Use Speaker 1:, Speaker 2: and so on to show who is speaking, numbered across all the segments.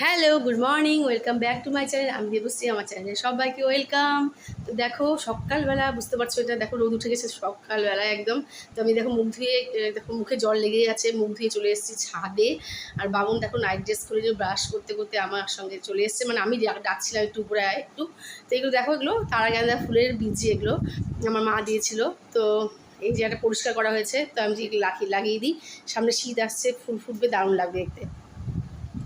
Speaker 1: Hello good morning welcome back to my channel আমি দেবশ্রী, আমার চ্যানেলে সবাইকে ওয়েলকাম তো দেখো, সকালবেলা বুঝতে পারছ এটা, দেখো রোদ উঠে গেছে সকালবেলা একদম। তো আমি দেখো মুখ ধুয়ে দেখো মুখে জল লেগে আছে, মুখ ধুয়ে চলে এসেছি ছাদে। আর বাবুন দেখো নাইট ড্রেস করে যে ব্রাশ করতে করতে আমার সঙ্গে চলে এসেছে। মানে আমি ডাকছিলাম একটু উপরে একটু। তো এগুলো দেখো এগুলো, তারা গাঁদা ফুলের বীজি এগুলো আমার মা দিয়েছিল। তো এই জায়গাটা পরিষ্কার করা হয়েছে, তো আমি যে লাগিয়ে দিই, সামনে শীত আসছে, ফুল ফুটবে, দারুণ লাগবে দেখতে।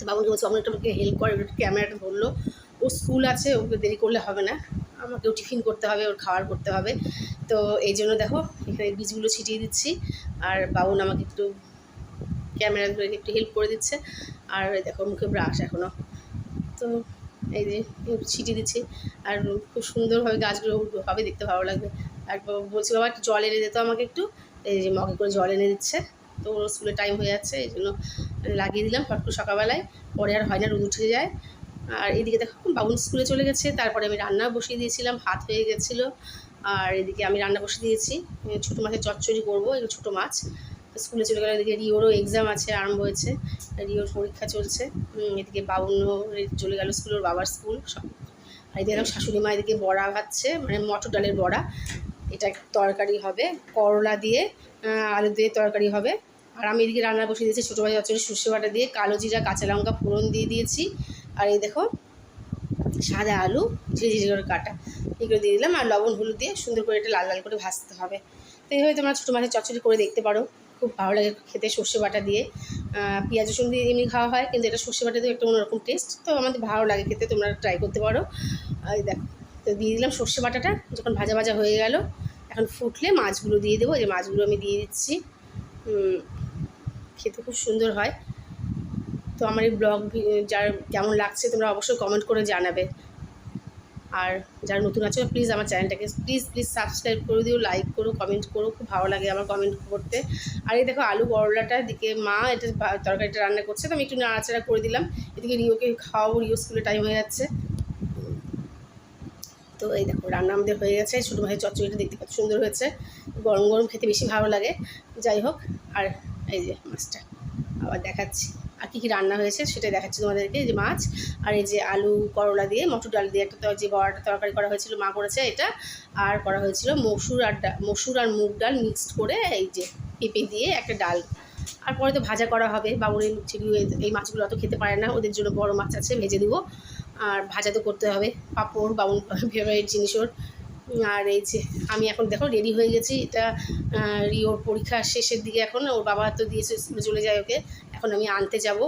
Speaker 1: বাবুকে বলছে আমার একটু আমাকে হেল্প করে, একটু ক্যামেরাটা ধরলো। ও স্কুল আছে, ওকে দেরি করলে হবে না। আমাকেও টিফিন করতে হবে, ওর খাবার করতে হবে। তো এই জন্য দেখো, এখানে বীজগুলো ছিটিয়ে দিচ্ছি। আর বাবুন আমাকে একটু ক্যামেরা ধরে একটু হেল্প করে দিচ্ছে। আর দেখো, মুখে ব্রাশ এখনও তো এই যে ছিটিয়ে দিচ্ছি। আর খুব সুন্দরভাবে গাছগুলো হবে, দেখতে ভালো লাগবে। আর বলছি, বাবা, একটু জল এনে দিতে আমাকে একটু। এই যে মগে করে জল এনে দিচ্ছে। তো ওর স্কুলে টাইম হয়ে যাচ্ছে, এই জন্য লাগিয়ে দিলাম। ফট করে সকালবেলায়, পরে আর হয় না রোদ উঠে যায়। আর এদিকে দেখো, বাবুন স্কুলে চলে গেছে, তারপরে আমি রান্না বসিয়ে দিয়েছিলাম, ভাত হয়ে গেছিল। আর এদিকে আমি রান্না বসিয়ে দিয়েছি। ছোটো মাছের চচ্চড়ি করব এগুলো ছোটো মাছ। স্কুলে চলে গেলে এদিকে রিওরও এক্সাম আছে, আরম্ভ হয়েছে। রিওর পরীক্ষা চলছে। এদিকে বাবুনও চলে গেল স্কুল, ওর বাবার স্কুল। সব, আর এদিকে শাশুড়ি মা এদিকে বড়া ভাজছে মানে মটর ডালের বড়া। এটা তরকারি হবে, করলা দিয়ে আলু দিয়ে তরকারি হবে। আর আমি এদিকে রান্না বসিয়ে দিয়েছি, ছোটো ভাই চচ্চড়ি সর্ষে বাটা দিয়ে কালো জিরা, কাঁচা লঙ্কা ফোড়ন দিয়ে দিয়েছি। আর এই দেখো, সাদা আলু, ঝিরে ঝিরে করে কাটা। এগুলো দিয়ে দিলাম, আর লবণ, হলুদ দিয়ে সুন্দর করে এটা লাল লাল করে ভাজতে হবে। তো এইভাবে তোমরা ছোটো মাছের চচ্চড়ি করে দেখতে পারো, খুব ভালো লাগে খেতে সর্ষে বাটা দিয়ে। পেঁয়াজ, রসুন দিয়ে এমনি খাওয়া হয়, কিন্তু এটা সর্ষে বাটা দিয়ে একটা অন্যরকম টেস্ট তো আমাদের ভালো লাগে খেতে, তোমরা ট্রাই করতে পারো। এই দেখো, তো দিয়ে দিলাম সর্ষে বাটাটা, যখন ভাজা ভাজা হয়ে গেল, এখন ফুটলে মাছগুলো দিয়ে দেবো যে মাছগুলো আমি দিয়ে দিচ্ছি। খেতে খুব সুন্দর হয়। তো আমার এই ব্লগ যার কেমন লাগছে তোমরা অবশ্যই কমেন্ট করে জানাবে। আর যারা নতুন আছো প্লিজ আমার চ্যানেলটাকে প্লিজ প্লিজ সাবস্ক্রাইব করে দিও লাইক করো কমেন্ট করো, খুব ভালো লাগে আমার কমেন্ট করতে। আর এই দেখো আলু করলাটার দিকে মা এটা তরকারিটা রান্না করছে, তো আমি একটু নাড়াচাড়া করে দিলাম। এদিকে রিওকে খাওয়াবো, রিও স্কুলে টাইম হয়ে যাচ্ছে। তো এই দেখো রান্না আমাদের হয়ে গেছে, ছোটো ভাই চচ্চড়িটা দেখতে খুব সুন্দর হয়েছে। গরম গরম খেতে বেশি ভালো লাগে। যাই হোক, আর এই যে মাছটা। আবার দেখাচ্ছি। আর কী কী রান্না হয়েছে সেটাই দেখাচ্ছি তোমাদেরকে। যে মাছ আর এই যে আলু, করলা দিয়ে মটর ডাল দিয়ে একটা যে বড়াটা তরকারি করা হয়েছিল, মা করেছে এটা। আর করা হয়েছিল মসুর আর মসুর আর মুগ ডাল মিক্সড করে এই যে পেঁপে দিয়ে একটা ডাল। আর পরে তো ভাজা করা হবে। বাবুর এই চিড়ি এই মাছগুলো অত খেতে পারে না। ওদের জন্য বড় মাছ আছে, ভেজে দেবো। আর ভাজা তো করতে হবে। পাঁপড় বাবুর ফেভারিট জিনিস ওর। আর এই যে আমি এখন দেখো রেডি হয়ে গেছি। এটা রিওর পরীক্ষা শেষের দিকে এখন, ওর বাবা তো দিয়েছে, স্কুলে চলে যায় ওকে। এখন আমি আনতে যাব।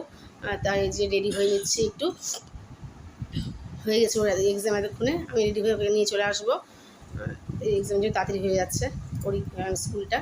Speaker 1: তাই যে রেডি হয়ে নিচ্ছি একটু। হয়ে গেছে ওর এক্সাম এতক্ষণে। আমি রেডি হয়ে ওকে নিয়ে চলে আসব। এক্সাম যে তাড়াতাড়ি হয়ে যাচ্ছে পরীক্ষা, স্কুলটা।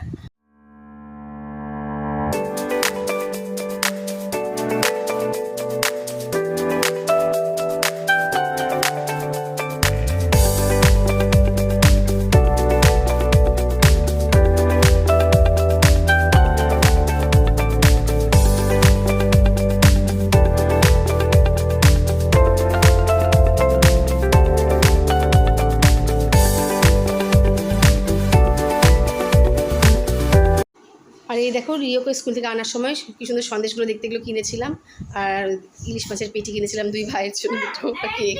Speaker 1: এই দেখো রিওকে স্কুল থেকে আনার সময় কি সুন্দর সন্দেশগুলো দেখতে গেলো কিনেছিলাম। আর ইলিশ মাছের পেটি কিনেছিলাম দুই ভাইয়ের জন্য দুটো কেক।